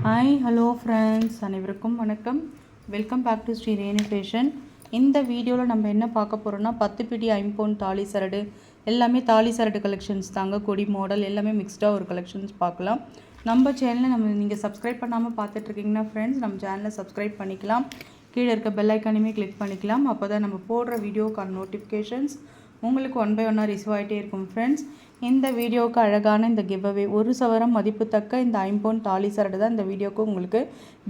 Hi hello friends அனைவருக்கும் வணக்கம். Welcome back to Sri Renu fashion இந்த வீடியோவில் நம்ம என்ன பார்க்க போகிறோம்னா பத்து பிடி ஐம்பொன் தாலி சரடு. எல்லாமே தாலி சரடு கலெக்ஷன்ஸ் தாங்க. கொடி மாடல் எல்லாமே மிக்ஸ்டாக ஒரு கலெக்ஷன்ஸ் பார்க்கலாம். நம்ம சேனலை நம்ம நீங்கள் சப்ஸ்கிரைப் பண்ணாமல் பார்த்துட்ருக்கீங்கன்னா ஃப்ரெண்ட்ஸ் நம்ம சேனலை சப்ஸ்கிரைப் பண்ணிக்கலாம். கீழே இருக்க பெல் ஐக்கானுமே கிளிக் பண்ணிக்கலாம். அப்போ தான் நம்ம போடுற வீடியோக்கான நோட்டிஃபிகேஷன்ஸ் உங்களுக்கு ஒன் பை ஒன்னாக ரிசீவ் ஆகிட்டே இருக்கும் ஃப்ரெண்ட்ஸ் இந்த வீடியோவுக்கு அழகான இந்த கிவ்அவே ஒரு சவரம் மதிப்புத்தக்க இந்த ஐம்பொன் தாலி சரடு தான் இந்த வீடியோவுக்கு உங்களுக்கு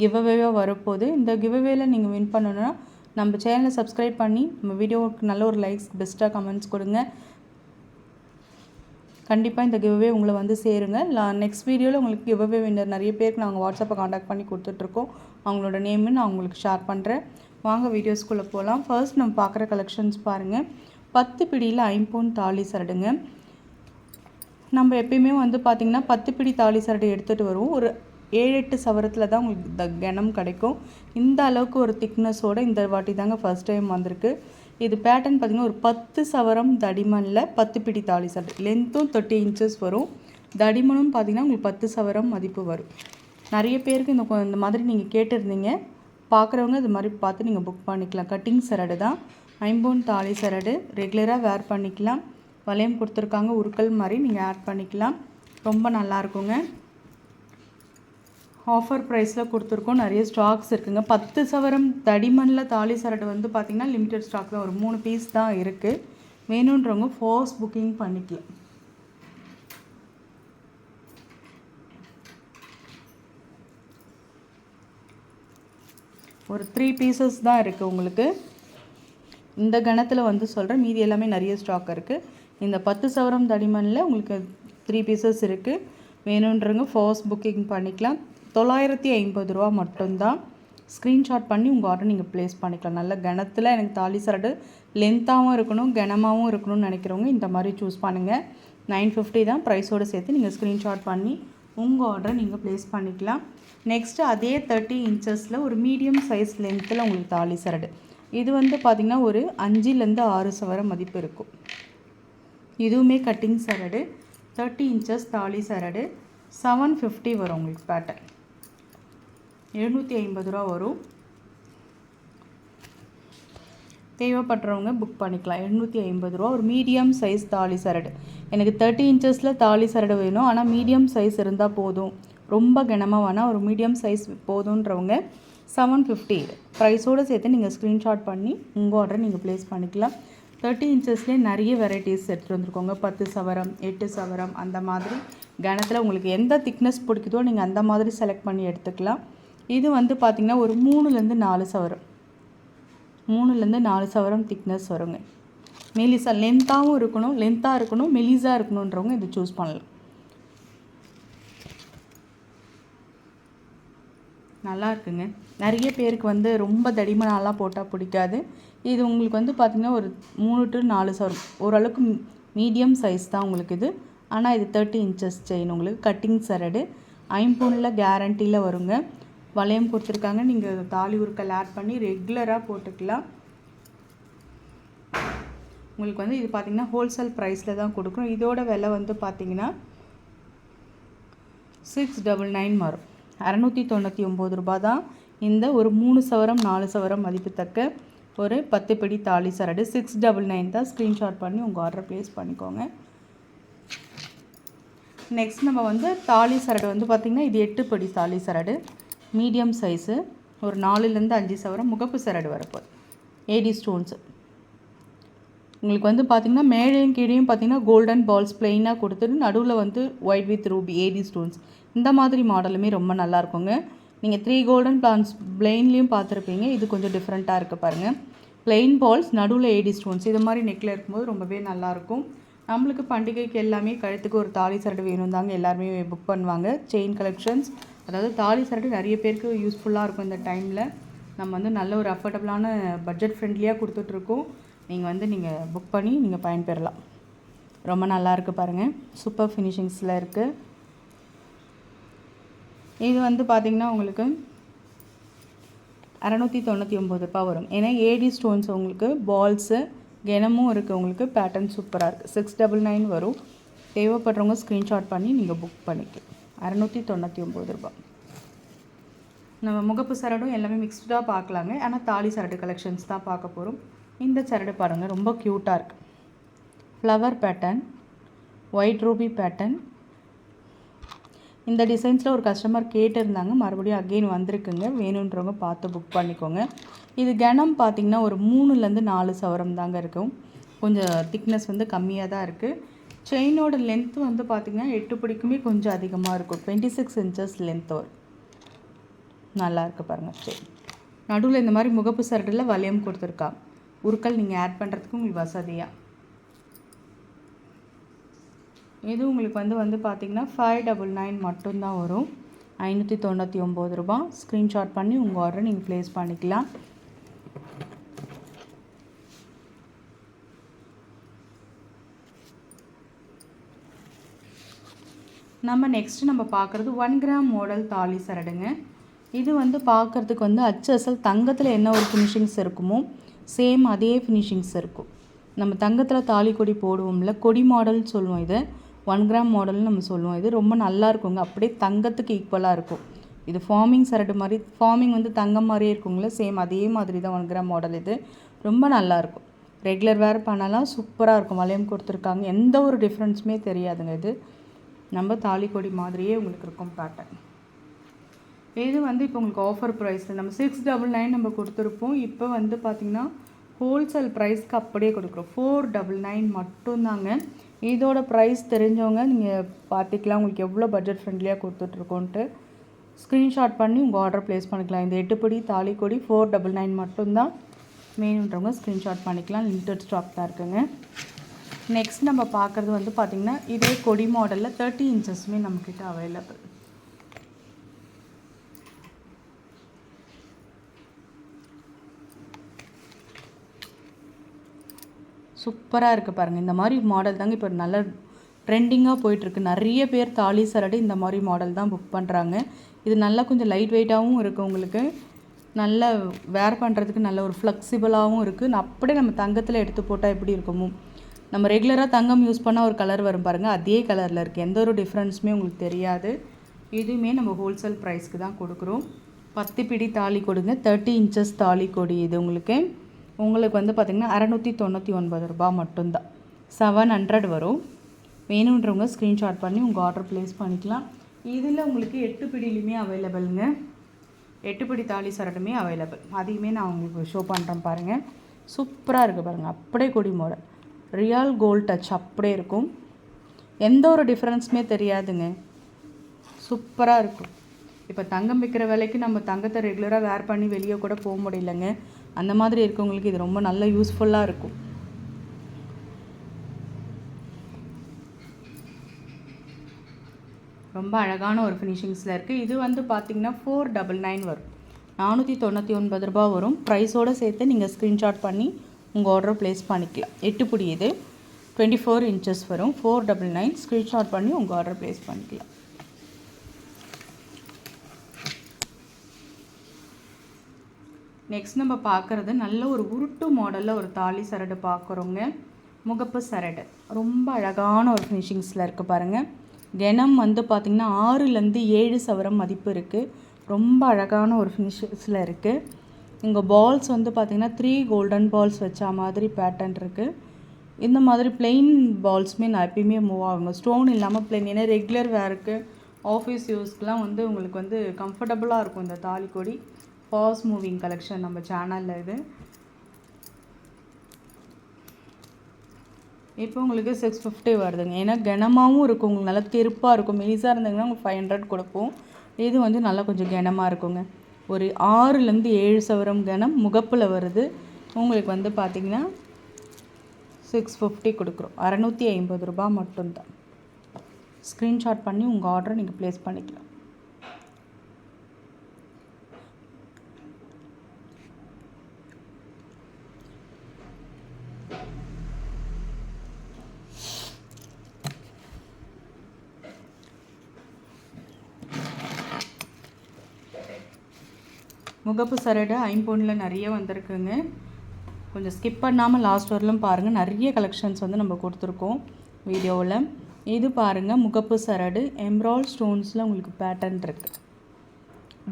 கிவ்அவேவாக வரப்போகுது. இந்த கிவ்அவேல நீங்கள் வின் பண்ணணும்னா நம்ம சேனலை சப்ஸ்கிரைப் பண்ணி நம்ம வீடியோவுக்கு நல்ல ஒரு லைக்ஸ் பெஸ்ட்டாக கமெண்ட்ஸ் கொடுங்க. கண்டிப்பாக இந்த கிவ்அவே உங்களை வந்து சேருங்க. நெக்ஸ்ட் வீடியோவில் உங்களுக்கு கிவ்அவே வின்னர் நிறைய பேருக்கு நாங்கள் வாட்ஸ்அப்பை காண்டாக்ட் பண்ணி கொடுத்துட்ருக்கோம் அவங்களோட நேமு நான் உங்களுக்கு ஷேர் பண்ணுறேன் வாங்க வீடியோஸ்குள்ளே போகலாம் ஃபர்ஸ்ட் நம்ம பார்க்குற கலெக்ஷன்ஸ் பாருங்கள் பத்து பிடியில் ஐம்பொன் தாலி சரடுங்க. நம்ம எப்பயுமே வந்து பார்த்திங்கன்னா பத்து பிடி தாலி சரடு எடுத்துகிட்டு வருவோம். ஒரு ஏழு எட்டு சவரத்தில் தான் உங்களுக்கு த கனம் கிடைக்கும். இந்த அளவுக்கு ஒரு திக்னஸோடு இந்த வாட்டி தாங்க ஃபர்ஸ்ட் டைம் வந்திருக்கு. இது பேட்டர்ன் பார்த்திங்கன்னா ஒரு பத்து சவரம் தடிமனில் பத்து பிடி தாலி சரடு. லென்த்தும் தேர்ட்டி இன்ச்சஸ் வரும். தடிமனும் பார்த்திங்கன்னா உங்களுக்கு பத்து சவரம் மதிப்பு வரும். நிறைய பேருக்கு இந்த கொ- இந்த மாதிரி நீங்கள் கேட்டிருந்தீங்க. பார்க்குறவங்க இது மாதிரி பார்த்து நீங்கள் புக் பண்ணிக்கலாம். கட்டிங் சரடு தான். ஐம்பொன் தாலி சரடு. ரெகுலராக வேர் பண்ணிக்கலாம். வளையம் கொடுத்துருக்காங்க. உருக்கல் மாதிரி நீங்கள் ஆட் பண்ணிக்கலாம். ரொம்ப நல்லா இருக்குங்க. ஆஃபர் ப்ரைஸில் கொடுத்துருக்கோம். நிறைய ஸ்டாக்ஸ் இருக்குங்க. பத்து சவரம் தடிமண்ணில் தாலி சரட்டு வந்து பார்த்திங்கன்னா லிமிட்டட் ஸ்டாக் தான். ஒரு மூணு பீஸ் தான் இருக்குது வேணுன்றவங்க ஃபோர்ஸ் புக்கிங் பண்ணிக்கலாம். ஒரு த்ரீ பீசஸ் தான் இருக்குது உங்களுக்கு. இந்த கணத்தில் வந்து சொல்கிறேன் மீதி எல்லாமே நிறைய ஸ்டாக் இருக்குது இந்த பத்து சவரம் தடிமனில் உங்களுக்கு த்ரீ பீசஸ் இருக்குது வேணுன்றவங்க ஃபர்ஸ்ட் புக்கிங் பண்ணிக்கலாம். தொள்ளாயிரத்தி ஐம்பது ரூபா மட்டும்தான். ஸ்க்ரீன்ஷாட் பண்ணி உங்கள் ஆர்டர் நீங்கள் ப்ளேஸ் பண்ணிக்கலாம். நல்ல கணத்தில் எனக்கு தாலி சரடு லென்த்தாகவும் இருக்கணும் கனமாகவும் இருக்கணும்னு நினைக்கிறவங்க இந்த மாதிரி சூஸ் பண்ணுங்கள் நைன் ஃபிஃப்டி தான் ப்ரைஸோடு சேர்த்து நீங்கள் ஸ்க்ரீன்ஷாட் பண்ணி உங்கள் ஆர்டரை நீங்கள் ப்ளேஸ் பண்ணிக்கலாம். நெக்ஸ்ட்டு அதே தேர்ட்டி இன்ச்சஸில் ஒரு மீடியம் சைஸ் லென்த்தில் உங்களுக்கு தாலி சரடு. இது வந்து பார்த்திங்கன்னா ஒரு அஞ்சுலேருந்து ஆறு சவர மதிப்பு இருக்கும். இதுவுமே கட்டிங் சரடு தேர்ட்டி இன்ச்சஸ் தாலி சரடு செவன் ஃபிஃப்டி வரும் உங்களுக்கு பேட்டர்ன் எழுநூற்றி ஐம்பது ரூபா வரும். தேவைப்படுறவங்க புக் பண்ணிக்கலாம். எழுநூற்றி ஐம்பது ரூபா ஒரு மீடியம் சைஸ் தாலி சரடு. எனக்கு தேர்ட்டி இன்ச்சஸில் தாலி சரடு வேணும். ஆனால் மீடியம் சைஸ் இருந்தால் போதும். ரொம்ப கனமாக வேணால் ஒரு மீடியம் சைஸ் போதுன்றவங்க செவன் ஃபிஃப்டி ப்ரைஸோடு சேர்த்து நீங்கள் ஸ்க்ரீன்ஷாட் பண்ணி உங்கள் ஆர்டர் நீங்கள் ப்ளேஸ் பண்ணிக்கலாம். தேர்ட்டி இன்ச்சஸ்லேயே நிறைய வெரைட்டிஸ் எடுத்துகிட்டு வந்திருக்கோங்க. பத்து சவரம் எட்டு சவரம் அந்த மாதிரி. கணத்தில் உங்களுக்கு எந்த திக்னஸ் பிடிக்குதோ நீங்கள் அந்த மாதிரி செலக்ட் பண்ணி எடுத்துக்கலாம். இது வந்து பார்த்திங்கன்னா ஒரு மூணுலேருந்து நாலு சவரம். மூணுலேருந்து நாலு சவரம் திக்னஸ் வருங்க. மெலிசா லென்த்தாகவும் இருக்கணும் லென்த்தாக இருக்கணும் மெலிசாக இருக்கணுன்றவங்க இதை சூஸ் பண்ணலாம். நல்லா இருக்குங்க. நிறைய பேருக்கு வந்து ரொம்ப தடிமனாலாம் போட்டால் பிடிக்காது. இது உங்களுக்கு வந்து பார்த்திங்கன்னா ஒரு மூணு டு நாலு சவரம் ஓரளவுக்கு மீடியம் சைஸ் தான் உங்களுக்கு இது. ஆனால் இது தேர்ட்டி இன்ச்சஸ் செயின் உங்களுக்கு. கட்டிங் சரடு ஐம்பூனில் கேரண்டியில் வருங்க. வளையம் கொடுத்துருக்காங்க. நீங்கள் தாலி உருக்கல் ஆட் பண்ணி ரெகுலராக போட்டுக்கலாம். உங்களுக்கு வந்து இது பார்த்திங்கன்னா ஹோல்சேல் ப்ரைஸில் தான் கொடுக்குறோம் இதோட விலை வந்து பார்த்திங்கன்னா சிக்ஸ் டபுள் நைன் வரும். அறநூற்றி தொண்ணூற்றி ஒம்பது ரூபா தான். இந்த ஒரு மூணு சவரம் நாலு சவரம் மதிப்புத்தக்க ஒரு பத்து பிடி தாலி சரடு சிக்ஸ் டபுள் நைன் தான் ஸ்க்ரீன்ஷாட் பண்ணி உங்கள் ஆர்டர் ப்ளேஸ் பண்ணிக்கோங்க. நெக்ஸ்ட் நம்ம வந்து தாலி சரடு வந்து பார்த்திங்கன்னா இது எட்டு படி தாலி சரடு. மீடியம் சைஸு ஒரு நாலுலேருந்து அஞ்சு சவரம் முகப்பு சரடு வரப்போகுது. ஏடி ஸ்டோன்ஸு உங்களுக்கு வந்து பார்த்திங்கன்னா மேலையும் கீழேயும் பார்த்தீங்கன்னா கோல்டன் பால்ஸ் பிளெயினாக கொடுத்துட்டு நடுவில் வந்து white with ruby AD stones இந்த மாதிரி மாடலுமே ரொம்ப நல்லா இருக்குங்க. நீங்கள் த்ரீ கோல்டன் பிளான்ஸ் பிளெயின்லேயும் பார்த்துருப்பீங்க. இது கொஞ்சம் டிஃப்ரெண்ட்டாக இருக்குது பாருங்கள் பிளெயின் பால்ஸ் நடுவில் ஏடி ஸ்டோன்ஸ் இது மாதிரி நெக்கில் இருக்கும்போது ரொம்பவே நல்லாயிருக்கும் நம்மளுக்கு பண்டிகைக்கு எல்லாமே கழுத்துக்கு ஒரு தாலி சரடு வேணும் தாங்க. எல்லாருமே புக் பண்ணுவாங்க. செயின் கலெக்ஷன்ஸ் அதாவது தாலி சரடு நிறைய பேருக்கு யூஸ்ஃபுல்லாக இருக்கும் இந்த டைமில் நம்ம வந்து நல்ல ஒரு அஃபோர்டபுளான பட்ஜெட் ஃப்ரெண்ட்லியாக கொடுத்துட்ருக்கோம் நீங்கள் வந்து நீங்கள் புக் பண்ணி நீங்கள் பயன்பெறலாம். ரொம்ப நல்லா இருக்குது பாருங்கள் சூப்பர் ஃபினிஷிங்ஸில் இருக்குது இது வந்து பார்த்திங்கன்னா உங்களுக்கு அறநூற்றி தொண்ணூற்றி ஒம்பது ரூபா வரும். ஏன்னா ஏடி ஸ்டோன்ஸ் உங்களுக்கு பால்ஸு கெனமும் இருக்குது உங்களுக்கு பேட்டர்ன் சூப்பராக இருக்குது சிக்ஸ் டபுள் நைன் வரும். தேவைப்படுறவங்க ஸ்க்ரீன்ஷாட் பண்ணி நீங்கள் புக் பண்ணிக்கலாம். அறநூற்றி தொண்ணூற்றி ஒம்பது ரூபா. நம்ம முகப்பு சரடும் எல்லாமே மிக்ஸ்டாக பார்க்கலாங்க. ஆனால் தாலி சரடு கலெக்ஷன்ஸ் தான் பார்க்க போகிறோம் இந்த சரடு பாருங்கள் ரொம்ப க்யூட்டாக இருக்குது flower pattern white ruby pattern இந்த டிசைன்ஸில் ஒரு கஸ்டமர் கேட்டிருந்தாங்க. மறுபடியும் அகெயின் வந்திருக்குங்க. வேணுன்றவங்க பார்த்து புக் பண்ணிக்கோங்க. இது கனம் பார்த்திங்கன்னா ஒரு மூணுலேருந்து நாலு சவரம் தாங்க இருக்கும். கொஞ்சம் திக்னஸ் வந்து கம்மியாக தான் இருக்குது செயினோட லென்த் வந்து பார்த்திங்கன்னா எட்டு பிடிக்குமே கொஞ்சம் அதிகமாக இருக்கும். டுவெண்ட்டி சிக்ஸ் இன்ச்சஸ் லென்த் வரும் நல்லா இருக்குது பாருங்கள் செயின் நடுவில் இந்த மாதிரி முகப்பு சரடில் வளையம் கொடுத்துருக்கா. உருக்கள் நீங்கள் ஆட் பண்ணுறதுக்கு உங்களுக்கு வசதியாக இது உங்களுக்கு வந்து வந்து பார்த்திங்கன்னா ஃபைவ் டபுள் நைன் மட்டும்தான் வரும். ஐநூற்றி தொண்ணூற்றி ஒம்பது ரூபா. ஸ்க்ரீன்ஷாட் பண்ணி உங்கள் ஆர்டரை நீங்கள் ப்ளேஸ் பண்ணிக்கலாம். நம்ம நெக்ஸ்ட்டு நம்ம பார்க்குறது ஒன் கிராம் மாடல் தாலி சரடுங்க. இது வந்து பார்க்குறதுக்கு வந்து அச்சசல் தங்கத்தில் என்ன ஒரு ஃபினிஷிங்ஸ் இருக்குமோ சேம் அதே ஃபினிஷிங்ஸ் இருக்கும். நம்ம தங்கத்தில் தாலி கொடி போடுவோம்ல கொடி மாடல்னு சொல்லுவோம் இதை. ஒன் கிராம் மாடல்னு நம்ம சொல்லுவோம். இது ரொம்ப நல்லா இருக்குங்க. அப்படியே தங்கத்துக்கு ஈக்குவலாக இருக்கும். இது ஃபார்மிங் சரடு மாதிரி ஃபார்மிங் வந்து தங்கம் மாதிரியே இருக்குங்களே சேம் அதே மாதிரி தான் ஒன் கிராம் மாடல் இது. ரொம்ப நல்லாயிருக்கும் ரெகுலர் வேர் பண்ணலாம் சூப்பராக இருக்கும். வளையம் கொடுத்துருக்காங்க. எந்த ஒரு டிஃப்ரென்ஸுமே தெரியாதுங்க இது. நம்ம தாலிக்கொடி மாதிரியே உங்களுக்கு இருக்கும் பேட்டர்ன் இது வந்து இப்போ உங்களுக்கு ஆஃபர் ப்ரைஸில் நம்ம சிக்ஸ் டபுள் நைன் நம்ம கொடுத்துருப்போம். இப்போ வந்து பார்த்திங்கன்னா ஹோல்சேல் ப்ரைஸ்க்கு அப்படியே கொடுக்குறோம். ஃபோர் டபுள் நைன் மட்டும்தாங்க. இதோட ப்ரைஸ் தெரிஞ்சவங்க நீங்கள் பார்த்துக்கலாம் உங்களுக்கு எவ்வளோ பட்ஜெட் ஃப்ரெண்ட்லியாக கொடுத்துட்ருக்கோன்ட்டு ஸ்க்ரீன்ஷாட் பண்ணி உங்கள் ஆர்டர் ப்ளேஸ் பண்ணிக்கலாம். இந்த எட்டுப்படி தாலிக்கொடி ஃபோர் டபுள் நைன் மட்டும்தான் வேணுன்றவங்க ஸ்க்ரீன்ஷாட் பண்ணிக்கலாம். லிமிட்டட் ஸ்டாக் தான் இருக்குங்க. நெக்ஸ்ட் நம்ம பார்க்குறது வந்து பார்த்திங்கன்னா இதே கொடி மாடலில் தேர்ட்டி இன்ச்சஸுமே நம்மக்கிட்ட அவைலபிள் சூப்பராக இருக்குது பாருங்கள் இந்த மாதிரி மாடல் தாங்க இப்போ நல்ல ட்ரெண்டிங்காக போயிட்டுருக்கு. நிறைய பேர் தாலி சரடு இந்த மாதிரி மாடல் தான் புக் பண்ணுறாங்க இது நல்லா கொஞ்சம் லைட் வெயிட்டாகவும் இருக்குது உங்களுக்கு. நல்ல வேர் பண்ணுறதுக்கு நல்ல ஒரு ஃப்ளெக்சிபிளாகவும் இருக்குது அப்படியே நம்ம தங்கத்தில் எடுத்து போட்டால் எப்படி இருக்குமோ. நம்ம ரெகுலராக தங்கம் யூஸ் பண்ணால் ஒரு கலர் வரும் பாருங்கள் அதே கலரில் இருக்குது எந்த ஒரு டிஃப்ரென்ஸுமே உங்களுக்கு தெரியாது. இதுவுமே நம்ம ஹோல்சேல் ப்ரைஸ்க்கு தான் கொடுக்குறோம். பத்து பிடி தாலி கொடுங்க. தேர்ட்டி இன்ச்சஸ் தாலி கொடி இது உங்களுக்கு. உங்களுக்கு வந்து பார்த்திங்கன்னா அறநூற்றி தொண்ணூற்றி ஒன்பது ரூபா மட்டும்தான். செவன் ஹண்ட்ரட் வரும். வேணுன்றவங்க ஸ்க்ரீன்ஷாட் பண்ணி உங்கள் ஆர்டர் ப்ளேஸ் பண்ணிக்கலாம். இதில் உங்களுக்கு எட்டு பிடியிலுமே அவைலபிளுங்க எட்டு பிடி தாலி சரடுமே அவைலபிள் அதையுமே நான் உங்களுக்கு ஷோ பண்ணுறேன் பாருங்கள் சூப்பராக இருக்குது பாருங்கள் அப்படியே கொடி மாடல் ரியல் கோல்ட் டச் அப்படியே இருக்கும். எந்த ஒரு டிஃப்ரென்ஸுமே தெரியாதுங்க. சூப்பராக இருக்கும். இப்போ தங்கம் விற்கிற விலைக்கு நம்ம தங்கத்தை ரெகுலராக வேர் பண்ணி வெளியே கூட போக முடியலங்க. அந்த மாதிரி இருக்கவங்களுக்கு இது ரொம்ப நல்ல யூஸ்ஃபுல்லாக இருக்கும். ரொம்ப அழகான ஒரு ஃபினிஷிங்ஸில் இருக்குது இது வந்து பார்த்திங்கன்னா ஃபோர் டபுள் நைன் வரும். நானூற்றி தொண்ணூற்றி ஒன்பது ரூபா வரும். ப்ரைஸோடு சேர்த்து நீங்கள் ஸ்க்ரீன்ஷாட் பண்ணி உங்கள் ஆர்டர் ப்ளேஸ் பண்ணிக்கலாம். எட்டு புடி இது. டுவெண்ட்டி ஃபோர் இன்ச்சஸ் வரும். ஃபோர் டபுள் நைன் ஸ்க்ரீன்ஷாட் பண்ணி உங்கள் ஆர்டர் ப்ளேஸ் பண்ணிக்கலாம். நெக்ஸ்ட் நம்ம பார்க்குறது நல்ல ஒரு உருட்டு மாடலில் ஒரு தாலி சரடு பார்க்குறோங்க. முகப்பு சரடு. ரொம்ப அழகான ஒரு ஃபினிஷிங்ஸில் இருக்குது பாருங்கள் தினம் வந்து பார்த்திங்கன்னா ஆறுலேருந்து ஏழு சவரம் மதிப்பு இருக்குது ரொம்ப அழகான ஒரு ஃபினிஷிங்ஸில் இருக்குது இங்கே பால்ஸ் வந்து பார்த்திங்கன்னா த்ரீ கோல்டன் பால்ஸ் வச்சா மாதிரி பேட்டர்ன் இருக்குது இந்த மாதிரி பிளெயின் பால்ஸுமே நான் எப்பயுமே மூவ் ஆகுங்க. ஸ்டோன் இல்லாமல் பிளெயின் ஏன்னா ரெகுலர் வேருக்கு ஆஃபீஸ் யூஸ்க்கெலாம் வந்து உங்களுக்கு வந்து கம்ஃபர்டபுளாக இருக்கும் இந்த தாலிக்கொடி பாஸ் மூவிங் கலெக்ஷன் நம்ம சேனலில் இது. இப்போ உங்களுக்கு சிக்ஸ் ஃபிஃப்டி வருதுங்க. ஏன்னா கனமாகவும் இருக்கும். உங்களுக்கு நல்லா தெருப்பாக இருக்கும். மெலிசாக இருந்தீங்கன்னா உங்களுக்கு ஃபைவ் ஹண்ட்ரட் கொடுப்போம். இது வந்து நல்லா கொஞ்சம் கனமாக இருக்குங்க. ஒரு ஆறுலேருந்து ஏழு சவரம் கனம் முகப்பில் வருது. உங்களுக்கு வந்து பார்த்திங்கன்னா சிக்ஸ் ஃபிஃப்டி கொடுக்குறோம். அறநூற்றி ஐம்பது ரூபா மட்டும்தான். ஸ்க்ரீன்ஷாட் பண்ணி உங்கள் ஆர்டரை நீங்கள் ப்ளேஸ் பண்ணிக்கலாம். முகப்பு சரடு ஐம்பொன்னில் நிறைய வந்திருக்குங்க. கொஞ்சம் ஸ்கிப் பண்ணாமல் லாஸ்ட் வரலும் பாருங்கள் நிறைய கலெக்ஷன்ஸ் வந்து நம்ம கொடுத்துருக்கோம் வீடியோவில். இது பாருங்கள் முகப்பு சரடு எம்ரால் ஸ்டோன்ஸில் உங்களுக்கு பேட்டர்ன் இருக்குது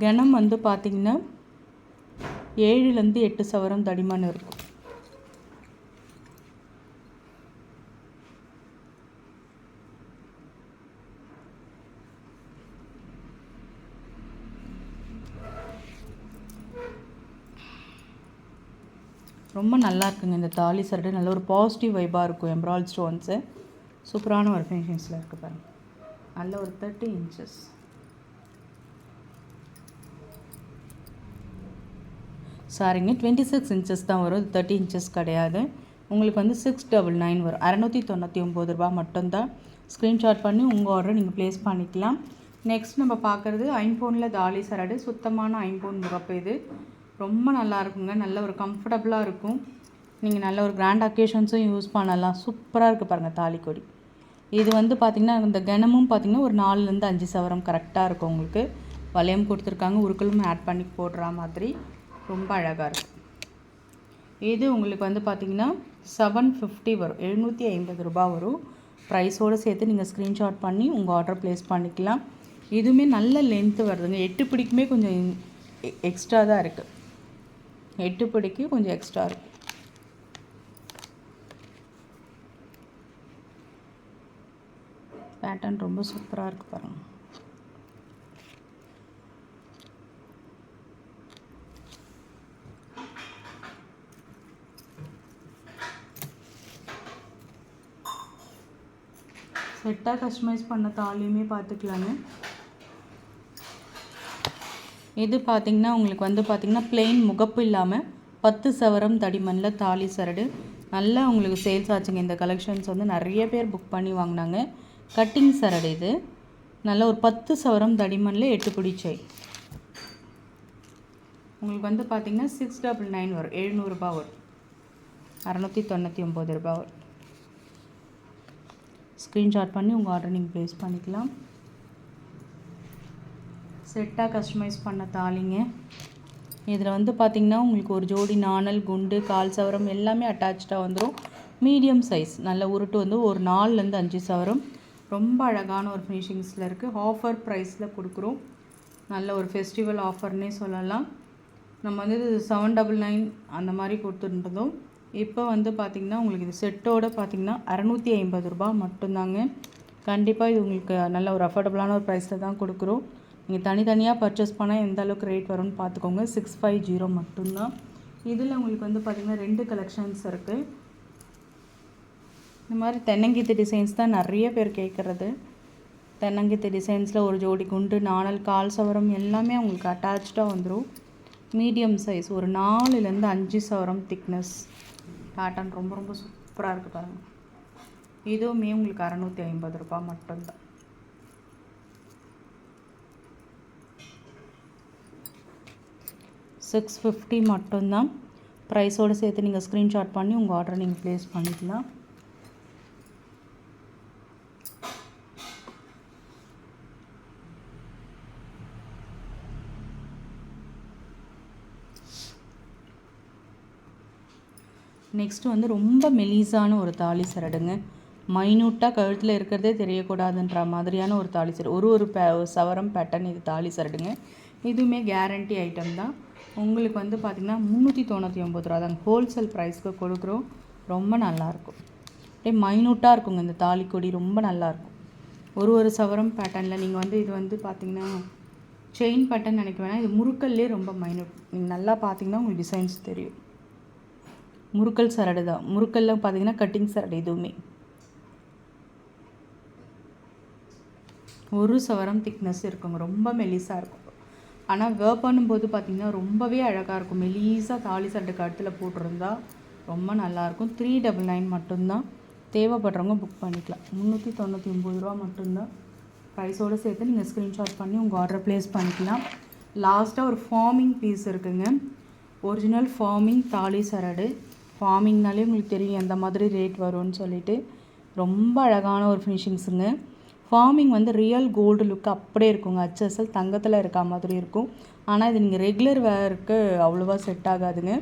கனம் வந்து பார்த்திங்கன்னா ஏழுலேருந்து எட்டு சவரம் தடிமன் இருக்கும். ரொம்ப நல்லா இருக்குங்க இந்த தாலி சரடு. நல்ல ஒரு பாசிட்டிவ் வைப்பாக இருக்கும் எம்ப்ராய்ட் ஸ்டோன்ஸு சூப்பரான ஒரு ஃபினிஷிங்ஸில் இருக்குது பாருங்கள் நல்ல ஒரு தேர்ட்டி இன்ச்சஸ் சாரிங்க டுவெண்ட்டி சிக்ஸ் இன்ச்சஸ் தான் வரும். தேர்ட்டி இன்ச்சஸ் கிடையாது. உங்களுக்கு வந்து சிக்ஸ் டபுள் நைன் வரும். அறநூற்றி தொண்ணூற்றி ஒம்பது ரூபா மட்டும்தான். ஸ்க்ரீன்ஷாட் பண்ணி உங்கள் ஆர்டர் நீங்கள் ப்ளேஸ் பண்ணிக்கலாம். நெக்ஸ்ட் நம்ம பார்க்குறது ஐம்போனில் தாலி சரடு. சுத்தமான ஐம்போன் முகப்பு இது. ரொம்ப நல்லா இருக்குங்க நல்ல ஒரு கம்ஃபர்டபுளாக இருக்கும். நீங்கள் நல்ல ஒரு கிராண்ட் அக்கேஷன்ஸும் யூஸ் பண்ணலாம். சூப்பராக இருக்குது பாருங்கள் தாலிக்கொடி இது வந்து பார்த்திங்கன்னா இந்த கனமும் பார்த்திங்கன்னா ஒரு நாலுலேருந்து அஞ்சு சவரம் கரெக்டாக இருக்கும் உங்களுக்கு. வளையம் கொடுத்துருக்காங்க. உருக்களும் ஆட் பண்ணி போடுற மாதிரி ரொம்ப அழகாக இருக்கும். இது உங்களுக்கு வந்து பார்த்திங்கன்னா செவன் ஃபிஃப்டி வரும். எழுநூற்றி ஐம்பது ரூபா வரும். ப்ரைஸோடு சேர்த்து நீங்கள் ஸ்க்ரீன்ஷாட் பண்ணி உங்கள் ஆர்டர் ப்ளேஸ் பண்ணிக்கலாம். இதுவுமே நல்ல லென்த்து வருதுங்க. எட்டு பிடிக்குமே கொஞ்சம் எக்ஸ்ட்ரா தான் இருக்குது எட்டுப்படிக்கு கொஞ்சம் எக்ஸ்ட்ரா இருக்கும் பேட்டர்ன் ரொம்ப சூப்பராக இருக்குது பாருங்கள் செட்டாக கஸ்டமைஸ் பண்ண தாலியுமே பார்த்துக்கலாங்க இது பார்த்திங்கன்னா உங்களுக்கு வந்து பார்த்திங்கன்னா பிளெயின் முகப்பு இல்லாமல் பத்து சவரம் தடிமண்ணில் தாலி சரடு. நல்லா உங்களுக்கு சேல்ஸ் ஆச்சுங்க. இந்த கலெக்ஷன்ஸ் வந்து நிறைய பேர் புக் பண்ணி வாங்கினாங்க. கட்டிங் சரடு இது. நல்ல ஒரு பத்து சவரம் தடிமனில் எட்டு பிடிச்சை உங்களுக்கு வந்து பார்த்திங்கன்னா சிக்ஸ் டபுள் நைன் வரும். எழுநூறுபா வரும். அறநூற்றி தொண்ணூற்றி ஒம்பது ரூபா வரும். ஸ்க்ரீன்ஷாட் பண்ணி உங்கள் ஆர்டர் நீங்கள் ப்ளேஸ் பண்ணிக்கலாம். செட்டாக கஸ்டமைஸ் பண்ண தாலிங்க. இதில் வந்து பார்த்திங்கன்னா உங்களுக்கு ஒரு ஜோடி நாணல் குண்டு கால் சவரம் எல்லாமே அட்டாச்சாக வந்துடும் மீடியம் சைஸ் நல்ல உருட்டு வந்து ஒரு நாலுலேருந்து அஞ்சு சவரம். ரொம்ப அழகான ஒரு ஃபினிஷிங்ஸில் இருக்குது ஆஃபர் ப்ரைஸில் கொடுக்குறோம். நல்ல ஒரு ஃபெஸ்டிவல் ஆஃபர்னே சொல்லலாம். நம்ம வந்து இது செவன் டபுள் நைன் அந்த மாதிரி கொடுத்துருந்ததும். இப்போ வந்து பார்த்திங்கன்னா உங்களுக்கு இது செட்டோடு பார்த்திங்கன்னா அறநூற்றி ஐம்பது ரூபா மட்டும்தாங்க. கண்டிப்பாக இது உங்களுக்கு நல்ல ஒரு அஃபோர்டபுளான ஒரு ப்ரைஸில் தான் கொடுக்குறோம். நீங்கள் தனித்தனியாக பர்ச்சேஸ் பண்ணால் எந்த அளவுக்கு ரேட் வரும்னு பார்த்துக்கோங்க சிக்ஸ் ஃபைவ் ஜீரோ மட்டும்தான். இதில் உங்களுக்கு வந்து பார்த்திங்கன்னா ரெண்டு கலெக்ஷன்ஸ் இருக்குது இந்த மாதிரி தென்னங்கீத்து டிசைன்ஸ் தான் நிறைய பேர் கேட்குறது தென்னங்கீத்து டிசைன்ஸில் ஒரு ஜோடி குண்டு நாணல் கால் சவரம் எல்லாமே உங்களுக்கு அட்டாச்சாக வந்துடும் மீடியம் சைஸ் ஒரு நாலுலேருந்து அஞ்சு சவரம் திக்னஸ் காட்டன் ரொம்ப ரொம்ப சூப்பராக இருக்குது பாருங்கள் இதுவுமே உங்களுக்கு அறநூற்றி ஐம்பது ரூபாய் மட்டும்தான். சிக்ஸ் ஃபிஃப்டி மட்டும்தான். ப்ரைஸோடு சேர்த்து நீங்கள் ஸ்க்ரீன்ஷாட் பண்ணி உங்கள் ஆர்டரை நீங்கள் ப்ளேஸ் பண்ணிக்கலாம். நெக்ஸ்ட்டு வந்து ரொம்ப மெலிசான ஒரு தாலி சரடுங்க. மைனூட்டாக கழுத்தில் இருக்கிறதே தெரியக்கூடாதுன்ற மாதிரியான ஒரு தாலி சரடு. ஒரு ஒரு பே சவரம் பேட்டர்ன் இது தாலி சரடுங்க. இதுவுமே கேரண்டி ஐட்டம் தான். உங்களுக்கு வந்து பார்த்திங்கன்னா முந்நூற்றி தொண்ணூற்றி ஒம்பது ரூபா தாங்க ஹோல்சேல் ப்ரைஸ்க்கு கொடுக்குறோம். ரொம்ப நல்லாயிருக்கும் அப்படியே மைனூட்டாக இருக்குங்க இந்த தாலிக்கொடி. ரொம்ப நல்லாயிருக்கும் ஒரு ஒரு சவரம் பேட்டர்னில் நீங்கள் வந்து இது வந்து பார்த்திங்கன்னா செயின் பேட்டர்ன் நினைக்க வேணாம். இது முறுக்கல்லே ரொம்ப மைனூட் நீங்கள் நல்லா பார்த்தீங்கன்னா உங்களுக்கு டிசைன்ஸ் தெரியும். முறுக்கல் சரடு தான். முறுக்கல்ல பார்த்தீங்கன்னா கட்டிங் சரடு எதுவுமே. ஒரு சவரம் திக்னஸ் இருக்குங்க. ரொம்ப மெலிசாக இருக்கும். ஆனால் வேர் பண்ணும்போது பார்த்திங்கன்னா ரொம்பவே அழகாக இருக்கும். மெலீஸாக தாலி சட்டுக்கு அடுத்தில் போட்டிருந்தா ரொம்ப நல்லாயிருக்கும் த்ரீ டபுள் நைன் மட்டும்தான். தேவைப்படுறவங்க புக் பண்ணிக்கலாம். முந்நூற்றி தொண்ணூற்றி ஒம்பது ரூபா மட்டும்தான். ப்ரைஸோடு சேர்த்து நீங்கள் ஸ்க்ரீன்ஷாட் பண்ணி உங்கள் ஆர்டர் ப்ளேஸ் பண்ணிக்கலாம். லாஸ்ட்டாக ஒரு ஃபார்மிங் பீஸ் இருக்குங்க. ஒரிஜினல் ஃபார்மிங் தாலி சரடு. ஃபார்மிங்னாலே உங்களுக்கு தெரியும் எந்த மாதிரி ரேட் வரும்னு சொல்லிட்டு. ரொம்ப அழகான ஒரு ஃபினிஷிங்ஸுங்க ஃபார்மிங் வந்து ரியல் கோல்டு லுக் அப்படியே இருக்குங்க. அச்சசல் தங்கத்தில் இருக்கா மாதிரி இருக்கும். ஆனால் இது நீங்கள் ரெகுலர் வேருக்கு அவ்வளோவா செட் ஆகாதுங்க.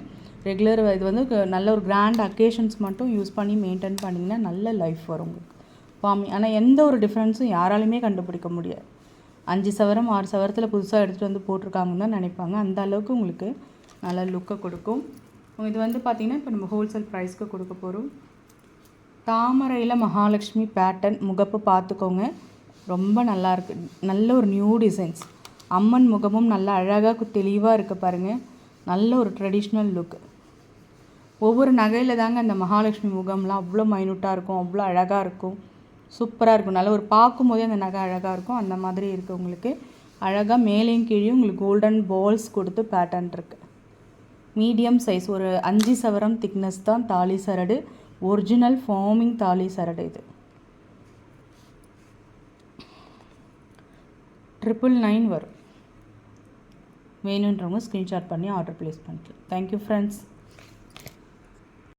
ரெகுலர் இது வந்து நல்ல ஒரு கிராண்ட் அக்கேஷன்ஸ் மட்டும் யூஸ் பண்ணி மெயின்டைன் பண்ணிங்கன்னா நல்ல லைஃப் வரும் உங்களுக்கு. ஃபார்மிங் ஆனால் எந்த ஒரு டிஃப்ரென்ஸும் யாராலையுமே கண்டுபிடிக்க முடியாது. அஞ்சு சவரம் ஆறு சவரத்தில் புதுசாக எடுத்துகிட்டு வந்து போட்டிருக்காங்கன்னு தான் நினைப்பாங்க. அந்த அளவுக்கு உங்களுக்கு நல்ல லுக்கை கொடுக்கும். இது வந்து பார்த்திங்கன்னா இப்போ நம்ம ஹோல்சேல் ப்ரைஸ்க்கு கொடுக்க போகிறோம் தாமரையில் மகாலட்சுமி பேட்டர்ன் முகப்பு பார்த்துக்கோங்க. ரொம்ப நல்லா இருக்குது நல்ல ஒரு நியூ டிசைன்ஸ் அம்மன் முகமும் நல்லா அழகாக தெளிவாக இருக்குது பாருங்கள் நல்ல ஒரு ட்ரெடிஷ்னல் லுக் ஒவ்வொரு நகையில் தாங்க அந்த மகாலட்சுமி முகம்லாம் அவ்வளோ மைனூட்டாக இருக்கும். அவ்வளோ அழகாக இருக்கும். சூப்பராக இருக்கும். நல்ல ஒரு பார்க்கும்போதே அந்த நகை அழகாக இருக்கும். அந்த மாதிரி இருக்குது உங்களுக்கு. அழகாக மேலேயும் கீழேயும் உங்களுக்கு கோல்டன் பால்ஸ் கொடுத்து பேட்டர்ன் இருக்குது மீடியம் சைஸ் ஒரு அஞ்சு சவரம் திக்னஸ் தான் தாலி சரடு. ஒரிஜினல் ஃபார்மிங் தாலி சரடு இது. ட்ரிபிள் நைன் வரும். வேணுன்றவங்க ஸ்க்ரீன்ஷாட் பண்ணி ஆர்டர் ப்ளேஸ் பண்ணிக்கலாம். Thank you friends